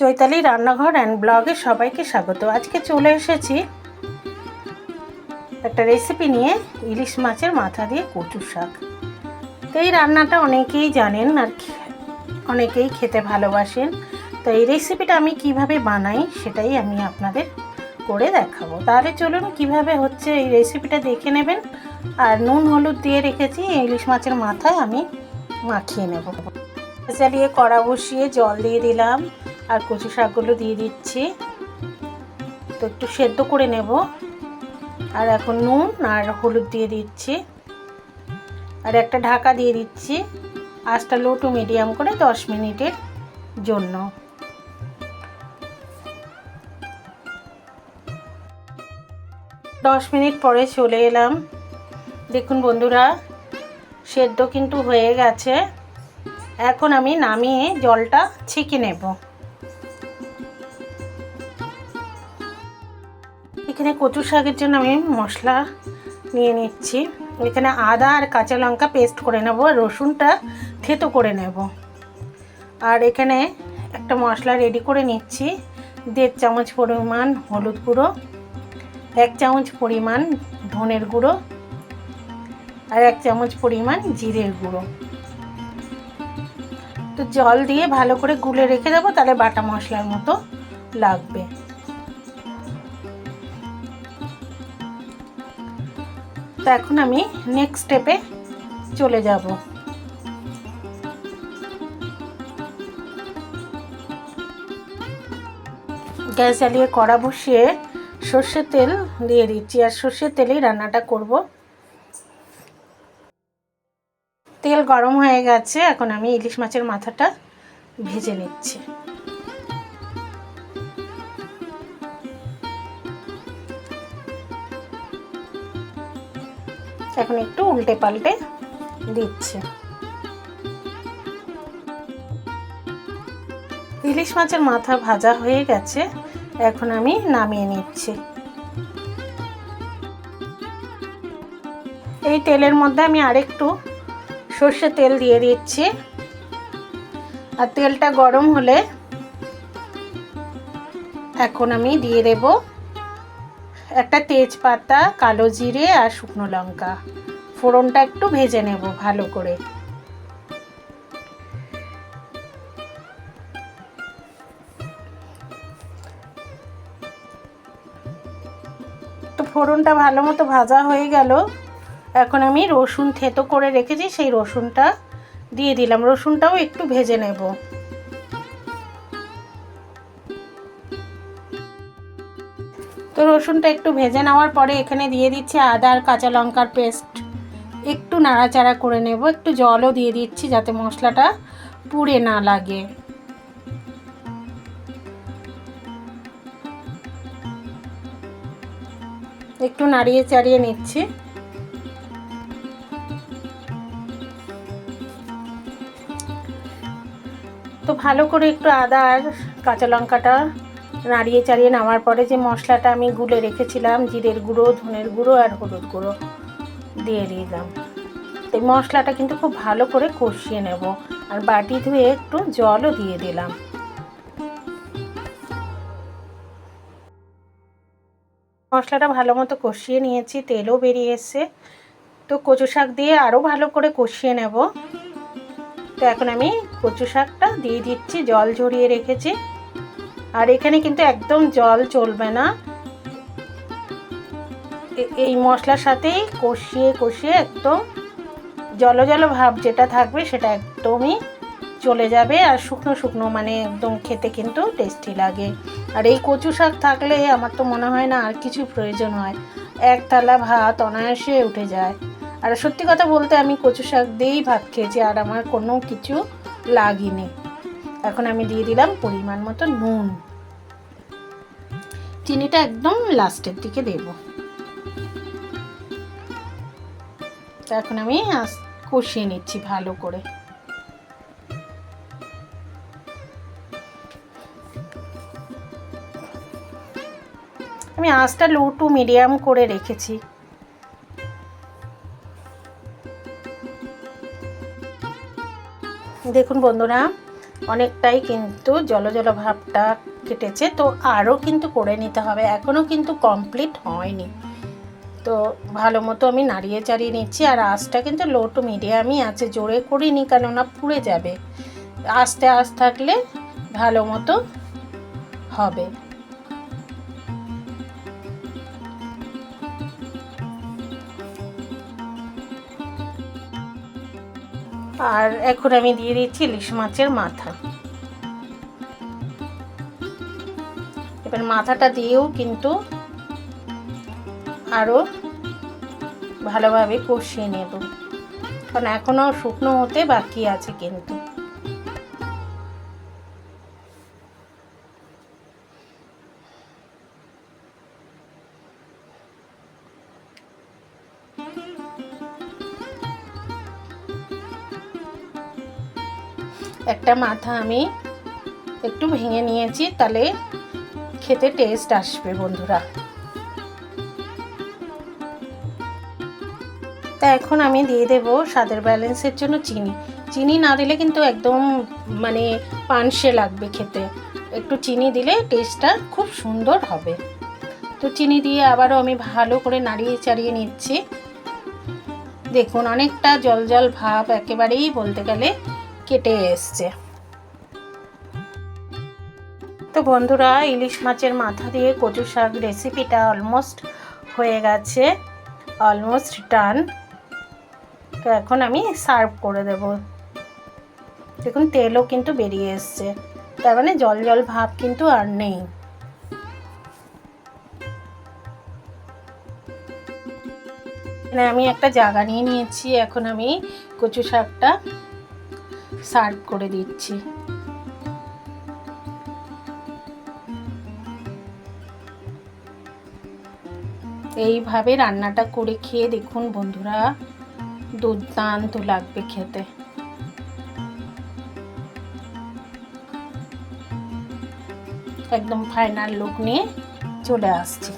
চৈতালি রান্নাঘর অ্যান্ড ব্লগে সবাইকে স্বাগত। আজকে চলে এসেছি একটা রেসিপি নিয়ে ইলিশ মাছের মাথা দিয়ে কচু শাক। তো এই রান্নাটা অনেকেই জানেন আর অনেকেই খেতে ভালোবাসেন। তো এই রেসিপিটা আমি কীভাবে বানাই সেটাই আমি আপনাদের করে দেখাবো। তাহলে চলুন কীভাবে হচ্ছে এই রেসিপিটা দেখে নেবেন। আর নুন, হলুদ দিয়ে রেখেছি, ইলিশ মাছের মাথায় আমি মাখিয়ে নেব। জ্বালিয়ে কড়া বসিয়ে জল দিয়ে দিলাম। আর কচু শাকগুলো দিয়ে দিচ্ছি। তো একটু সেদ্ধ করে নেব। আর এখন নুন আর হলুদ দিয়ে দিচ্ছি। আর একটা ঢাকা দিয়ে দিচ্ছি আঁচটা লো টু মিডিয়াম করে দশ মিনিটের জন্য। দশ মিনিট পরে চলে এলাম। দেখুন বন্ধুরা, সেদ্ধ কিন্তু হয়ে গেছে। এখন আমি নামিয়ে জলটা ছেঁকে নেব। এখানে কচু শাকের জন্য আমি মশলা নিয়ে নিচ্ছি। এখানে আদা আর কাঁচা লঙ্কা পেস্ট করে নেব আর রসুনটা থেতো করে নেব। আর এখানে একটা মশলা রেডি করে নিচ্ছি। দেড় চামচ পরিমাণ হলুদ গুঁড়ো, এক চামচ পরিমাণ ধনের গুঁড়ো আর এক চামচ পরিমাণ জিরের গুঁড়ো। তো জল দিয়ে ভালো করে গুলে রেখে দেবো, তাহলে বাটা মশলার মতো লাগবে। তো এখন আমি নেক্সট স্টেপে চলে যাব। গ্যাস জ্বালিয়ে কড়া বসিয়ে সর্ষের তেল দিয়ে দিচ্ছি আর সর্ষের তেলেই রান্নাটা করব। তেল গরম হয়ে গেছে, এখন আমি ইলিশ মাছের মাথাটা ভেজে নিচ্ছি। এখন একটু উল্টে পাল্টে দিচ্ছে। ইলিশ মাছের মাথা ভাজা হয়ে গেছে, এখন আমি নামিয়ে নিচ্ছি। এই তেলের মধ্যে আমি আরেকটু সর্ষে তেল দিয়ে দিচ্ছি। আর তেলটা গরম হলে এখন আমি দিয়ে দেব একটা তেজপাতা, কালো জিরে আর শুকনো লঙ্কা। ফোড়নটা একটু ভেজে নেব ভালো করে। তো ফোড়নটা ভালো মতো ভাজা হয়ে গেল। এখন আমি রসুন থেতো করে রেখেছি, সেই রসুনটা দিয়ে দিলাম। রসুনটাও একটু ভেজে নেব। তো রসুনটা একটু ভেজে নেওয়ার পরে এখানে দিয়ে দিচ্ছি আদা আর কাঁচা লঙ্কার পেস্ট। একটু নাড়াচাড়া করে নেব, একটু জলও দিয়ে দিচ্ছি যাতে মশলাটা পুড়ে না লাগে। একটু নাড়িয়ে চাড়িয়ে নিচ্ছি। তো ভালো করে একটু আদা আর কাঁচা লঙ্কাটা নাড়িয়ে চাড়িয়ে নামার পরে যে মশলাটা আমি গুলে রেখেছিলাম, জিরের গুঁড়ো, ধনের গুঁড়ো আর হলুদ গুঁড়ো দিয়ে দিলাম। তো মশলাটা কিন্তু খুব ভালো করে কষিয়ে নেব আর বাটি ধুয়ে একটু জলও দিয়ে দিলাম। মশলাটা ভালো মতো কষিয়ে নিয়েছি, তেলও বেরিয়ে এসছে। তো কচু শাক দিয়ে আরও ভালো করে কষিয়ে নেব। তো এখন আমি কচু শাকটা দিয়ে দিচ্ছি, জল ঝরিয়ে রেখেছি। আর এখানে কিন্তু একদম জল চলবে না। এই মশলার সাথেই কষিয়ে কষিয়ে একদম জল জল ভাব যেটা থাকবে সেটা একদমই চলে যাবে। আর শুকনো শুকনো মানে একদম খেতে কিন্তু টেস্টি লাগে। আর এই কচু শাক থাকলে আমার তো মনে হয় না আর কিছু প্রয়োজন হয়। এক থালা ভাত অনায়াসে উঠে যায়। আর সত্যি কথা বলতে আমি কচু শাক দিয়েই ভাত খেয়েছি, আর আমার কোনো কিছু লাগেনি। এখন আমি দিয়ে দিলাম পরিমাণ মতো নুন। চিনিটা একদম লাস্টের দিকে দেব। এখন আমি কষিয়ে নিচ্ছি ভালো করে। আমি আঁচটা লো টু মিডিয়াম করে রেখেছি। দেখুন বন্ধুরা অনেকটাই কিন্তু জল জল ভাবটা কেটেছে। তো আরও কিন্তু করে নিতে হবে। এখনও কিন্তু কমপ্লিট হয়নি। তো ভালো মতো আমি নাড়িয়ে চাড়িয়ে নিচ্ছি। আর আঁচটা কিন্তু লো টু মিডিয়ামই আছে। জোরে করিনি কেননা পুড়ে যাবে। আস্তে আস্তে থাকলে ভালো মতো হবে। আর এখন আমি দিয়ে দিচ্ছি ইলিশ মাছের মাথা। এবার মাথাটা দিয়েও কিন্তু আরও ভালোভাবে কষিয়ে নেব। কারণ এখনও শুকনো হতে বাকি আছে কিন্তু। একটা মাথা আমি একটু ভেঙে নিয়েছি, তাহলে খেতে টেস্ট আসবে বন্ধুরা। তা এখন আমি দিয়ে দেব স্বাদের ব্যালেন্সের জন্য চিনি। চিনি না দিলে কিন্তু একদম মানে পানসে লাগবে খেতে। একটু চিনি দিলে টেস্টটা খুব সুন্দর হবে। তো চিনি দিয়ে আবারও আমি ভালো করে নাড়িয়ে চাড়িয়ে নিচ্ছি। দেখুন, অনেকটা জল জল ভাব একেবারেই বলতে গেলে কেটে এসছে। তো বন্ধুরা, ইলিশ মাছের মাথা দিয়ে কচু শাক রেসিপিটা অলমোস্ট হয়ে গেছে অলমোস্ট ডান তো এখন আমি সার্ভ করে দেব। দেখুন, তেলও কিন্তু বেরিয়ে এসছে। তার মানে জল জল ভাব কিন্তু আর নেই। আমি একটা জায়গা নিয়ে নিয়েছি। এখন আমি কচু শাকটা সার্ভ করে দিচ্ছি। এইভাবে রান্নাটা করে খেয়ে দেখুন বন্ধুরা, দুর্দান্ত লাগবে খেতে। একদম ফাইনাল লুক নিয়ে চলে আসছি।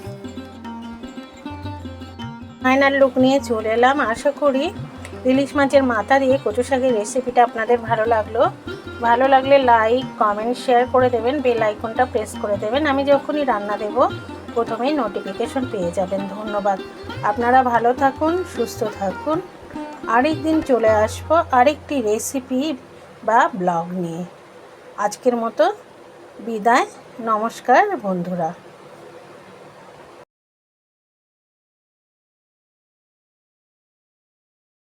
ফাইনাল লুক নিয়ে চলে এলাম, আশা করি ইলিশ মাছের মাথা দিয়ে কচু শাকের রেসিপিটা আপনাদের ভালো লাগল, ভালো লাগলে লাইক কমেন্ট শেয়ার করে দেবেন বেল আইকনটা প্রেস করে দেবেন, আমি যখনই রান্না দেব, প্রথমেই নোটিফিকেশন পেয়ে যাবেন, ধন্যবাদ। আপনারা ভালো থাকুন, সুস্থ থাকুন আরেক দিন চলে আসব আরেকটি রেসিপি বা ব্লগ নিয়ে। আজকের মতো বিদায়, নমস্কার বন্ধুরা।